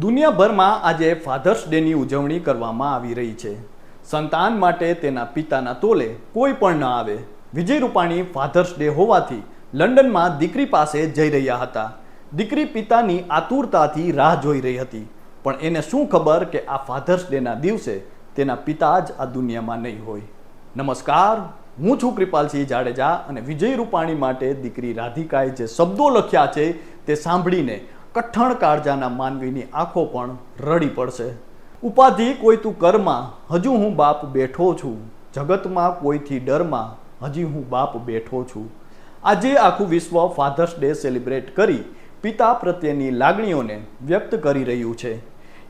દુનિયાભરમાં આજે ફાધર્સ ડેની ઉજવણી કરવામાં આવી રહી છે. સંતાન માટે તેના પિતાના તોલે કોઈ પણ ન આવે. વિજય રૂપાણી ફાધર્સ ડે હોવાથી લંડનમાં દીકરી પાસે જઈ રહ્યા હતા. દીકરી પિતાની આતુરતાથી રાહ જોઈ રહી હતી. પણ એને શું ખબર કે આ ફાધર્સ ડેના દિવસે તેના પિતા જ આ દુનિયામાં નહીં હોય. નમસ્કાર, હું છું કૃપાલસિંહ જાડેજા અને વિજય રૂપાણી માટે દીકરી રાધિકાએ જે શબ્દો લખ્યા છે તે સાંભળીને કઠણ કાળજાના માનવીની આંખો પણ રડી પડશે. ઉપાધિ કોઈ તું કરમાં, હજુ હું બાપ બેઠો છું. જગતમાં કોઈથી ડરમાં, હજી હું બાપ બેઠો છું. આજે આખું વિશ્વ ફાધર્સ ડે સેલિબ્રેટ કરી પિતા પ્રત્યેની લાગણીઓને વ્યક્ત કરી રહ્યું છે.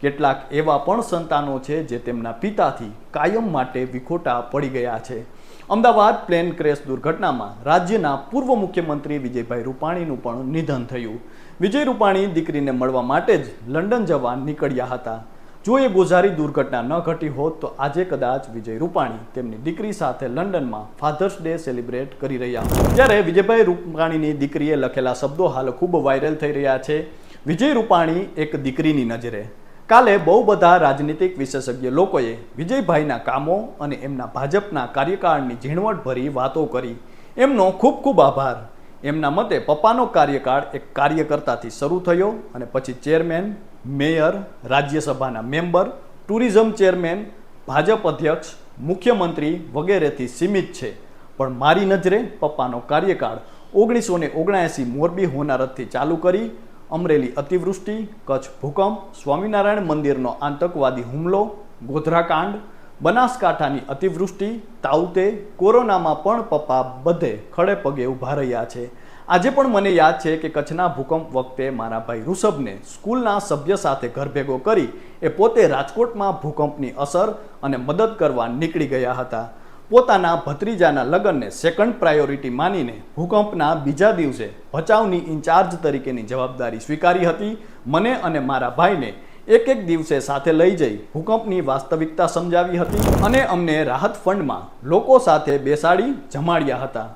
કેટલાક એવા પણ સંતાનો છે જે તેમના પિતાથી કાયમ માટે વિખોટા પડી ગયા છે. અમદાવાદ પ્લેન ક્રેશ દુર્ઘટનામાં રાજ્યના પૂર્વ મુખ્યમંત્રી વિજયભાઈ રૂપાણીનું પણ નિધન થયું. વિજય રૂપાણી દીકરીને મળવા માટે જ લંડન જવા નીકળ્યા હતા. જો એ ગોઝારી દુર્ઘટના ન ઘટી હોત તો આજે કદાચ વિજય રૂપાણી તેમની દીકરી સાથે લંડનમાં ફાધર્સ ડે સેલિબ્રેટ કરી રહ્યા હતા. ત્યારે વિજયભાઈ રૂપાણીની દીકરીએ લખેલા શબ્દો હાલ ખૂબ વાયરલ થઈ રહ્યા છે. વિજય રૂપાણી એક દીકરીની નજરે. કાલે બહુ બધા રાજનીતિક વિશેષજ્ઞ લોકોએ વિજયભાઈના કામો અને એમના ભાજપના કાર્યકાળની ઝીણવટભરી વાતો કરી. એમનો ખૂબ ખૂબ આભાર. એમના મતે પપ્પાનો કાર્યકાળ એક કાર્યકર્તાથી શરૂ થયો અને પછી ચેરમેન, મેયર, રાજ્યસભાના મેમ્બર, ટુરિઝમ ચેરમેન, ભાજપ અધ્યક્ષ, મુખ્યમંત્રી વગેરેથી સીમિત છે. પણ મારી નજરે પપ્પાનો કાર્યકાળ ઓગણીસો ને ઓગણએંસી મોરબી હોનારતથી ચાલુ કરી અમરેલી અતિવૃષ્ટિ, કચ્છ ભૂકંપ, સ્વામિનારાયણ મંદિરનો આતંકવાદી હુમલો, ગોધરાકાંડ બનાસકાંઠાની અતિવૃષ્ટિ, તાઉતે, કોરોનામાં પણ પપ્પા બધે ખડે પગે ઊભા રહ્યા છે. આજે પણ મને યાદ છે કે કચ્છના ભૂકંપ વખતે મારા ભાઈ ઋષભને સ્કૂલના સભ્ય સાથે ઘર ભેગો કરી એ પોતે રાજકોટમાં ભૂકંપની અસર અને મદદ કરવા નીકળી ગયા હતા. પોતાના ભત્રીજાના લગ્નને સેકન્ડ પ્રાયોરિટી માનીને ભૂકંપના બીજા દિવસે ભચાઉની ઇન્ચાર્જ તરીકેની જવાબદારી સ્વીકારી હતી. મને અને મારા ભાઈને એક એક દિવસે સાથે લઈ જઈ ભૂકંપની વાસ્તવિકતા સમજાવી હતી અને અમને રાહત ફંડમાં લોકો સાથે બેસાડી જમાડ્યા હતા.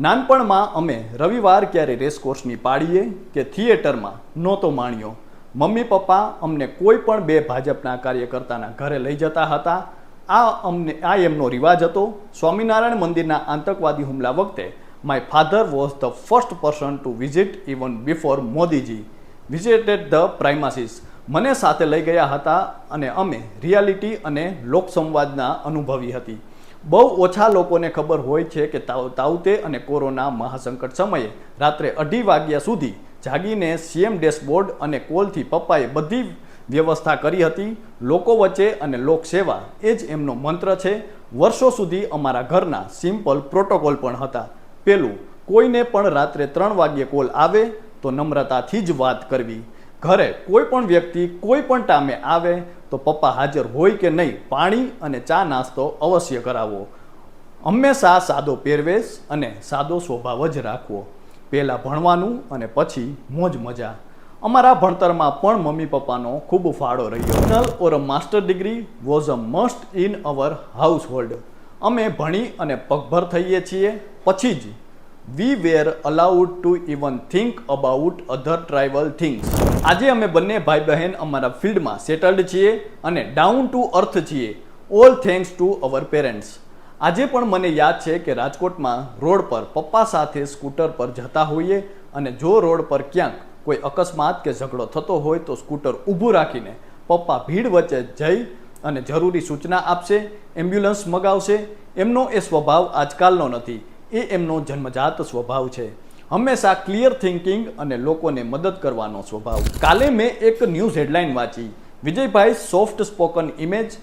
નાનપણમાં અમે રવિવાર ક્યારે રેસકોર્સની પાડીએ કે થિયેટરમાં નહોતો માણ્યો. મમ્મી, પપ્પા અમને કોઈ પણ બે ભાજપના કાર્યકર્તાના ઘરે લઈ જતા હતા. આ અમને, આ એમનો રિવાજ હતો. સ્વામિનારાયણ મંદિરના આતંકવાદી હુમલા વખતે my father was the first person to visit even before Modiji. Visited the premises મને સાથે લઈ ગયા હતા અને અમે રિયાલિટી અને લોકસંવાદના અનુભવી હતી. બહુ ઓછા લોકોને ખબર હોય છે કે તાવ તાવતે અને કોરોના મહાસંકટ સમયે રાત્રે અઢી વાગ્યા સુધી જાગીને સીએમ ડેશબોર્ડ અને કોલથી પપ્પાએ બધી વ્યવસ્થા કરી હતી. લોકો વચ્ચે અને લોકસેવા એ જ એમનો મંત્ર છે. વર્ષો સુધી અમારા ઘરના સિમ્પલ પ્રોટોકોલ પણ હતા. પેલું, કોઈને પણ રાત્રે ત્રણ વાગ્યે કોલ આવે તો નમ્રતાથી જ વાત કરવી. ઘરે કોઈ પણ વ્યક્તિ કોઈ પણ ટામે આવે તો પપ્પા હાજર હોય કે નહીં પાણી અને ચા નાસ્તો અવશ્ય કરાવવો હંમેશા સાદો પહેરવેશ અને સાદો સ્વભાવ જ રાખવો. પહેલાં ભણવાનું અને પછી મોજ મજા. અમારા ભણતરમાં પણ મમ્મી પપ્પાનો ખૂબ ફાળો રહ્યો. Null or a master degree was a must in our house hold ભણી અને પગભર થઈએ છીએ. પછી જ we were allowed to even think about other tribal things આજે અમે બંને ભાઈ બહેન અમારા ફિલ્ડમાં સેટલ્ડ છીએ અને ડાઉન ટુ અર્થ છીએ. All thanks to our parents આજે પણ મને યાદ છે કે રાજકોટમાં રોડ પર પપ્પા સાથે સ્કૂટર પર જતા હોઈએ અને જો રોડ પર ક્યાંક કોઈ અકસ્માત કે ઝઘડો થતો હોય તો સ્કૂટર ઊભું રાખીને પપ્પા ભીડ વચ્ચે જઈ અને જરૂરી સૂચના આપશે એમ્બ્યુલન્સ મગાવશે. એમનો એ સ્વભાવ આજકાલનો નથી. એ એમનો જન્મજાત સ્વભાવ છે. હંમેશા ક્લિયર થિંકિંગ અને લોકોને મદદ કરવાનો સ્વભાવ. કાલે મેં એક ન્યૂઝ હેડલાઇન વાંચી. Vijaybhai soft spoken image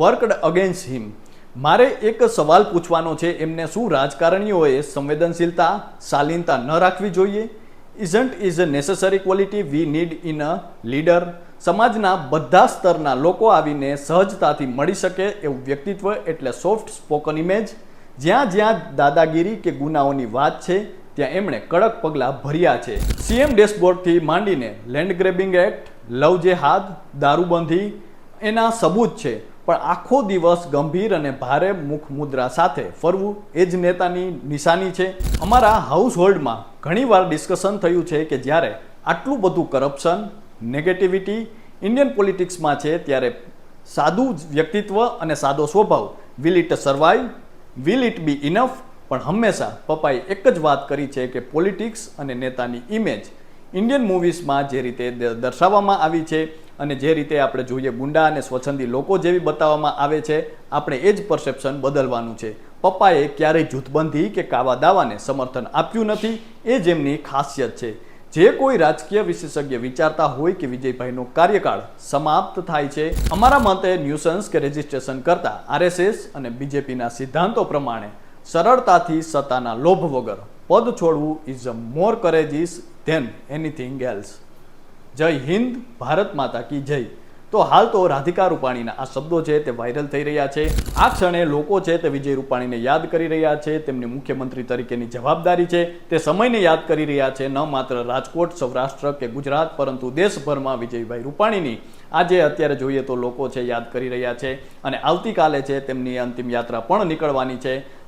worked against him મારે એક સવાલ પૂછવાનો છે, એમને શું રાજકારણીઓએ સંવેદનશીલતા, શાલીનતા ન રાખવી જોઈએ? Isn't is a necessary quality we need in a leader સમાજના બધા સ્તરના લોકો આવીને સહજતાથી મળી શકે એવું વ્યક્તિત્વ એટલે સોફ્ટ સ્પોકન ઇમેજ જ્યાં જ્યાં દાદાગીરી કે ગુનાઓની વાત છે ત્યાં એમણે કડક પગલાં ભર્યા છે. સીએમ ડેશબોર્ડથી માંડીને લેન્ડ ગ્રેબિંગ એક્ટ લવ જેહાદ, દારૂબંધી એના સબૂત છે. પણ આખો દિવસ ગંભીર અને ભારે મુખ મુદ્રા સાથે ફરવું એ જ નેતાની નિશાની છે. અમારા હાઉસ હોલ્ડમાં ઘણીવાર ડિસ્કશન થયું છે કે જ્યારે આટલું બધું કરપ્શન નેગેટિવિટી ઇન્ડિયન પોલિટિક્સમાં છે, ત્યારે સાદું જ વ્યક્તિત્વ અને સાદો સ્વભાવ. Will it survive will it be enough પણ હંમેશા પપ્પાએ એક જ વાત કરી છે કે પોલિટિક્સ અને નેતાની ઇમેજ ઇન્ડિયન મૂવીઝમાં જે રીતે દર્શાવવામાં આવી છે અને જે રીતે આપણે જોઈએ ગુંડા અને સ્વચ્છંદી લોકો જેવી બતાવવામાં આવે છે, આપણે એ જ પરસેપ્શન બદલવાનું છે. પપ્પાએ ક્યારેય જૂથબંધી કે કાવા દાવાને સમર્થન આપ્યું નથી, એ જ એમની ખાસિયત છે. જે કોઈ રાજકીય વિશેષજ્ઞ વિચારતા હોય કે વિજયભાઈનો કાર્યકાળ સમાપ્ત થાય છે, અમારા મતે ન્યુસન્સ કે રજિસ્ટ્રેશન કરતા આરએસએસ અને બીજેપીના સિદ્ધાંતો પ્રમાણે સરળતાથી સત્તાના લોભ વગર પદ છોડવું is a more courageous than anything else Jai Hind, Bharat માતા કી જય. તો હાલ તો રાધિકા રૂપાણીના આ શબ્દો છે તે વાયરલ થઈ રહ્યા છે. આ ક્ષણે લોકો છે તે વિજય રૂપાણીને યાદ કરી રહ્યા છે. તેમની મુખ્યમંત્રી તરીકેની જવાબદારી છે. તે સમયને યાદ કરી રહ્યા છે. ન માત્ર રાજકોટ, સૌરાષ્ટ્ર કે ગુજરાત, પરંતુ દેશભરમાં વિજયભાઈ રૂપાણીની આજે અત્યારે જોઈએ તો લોકો છે યાદ કરી રહ્યા છે. અને આવતીકાલે છે તેમની અંતિમ યાત્રા પણ નીકળવાની છે.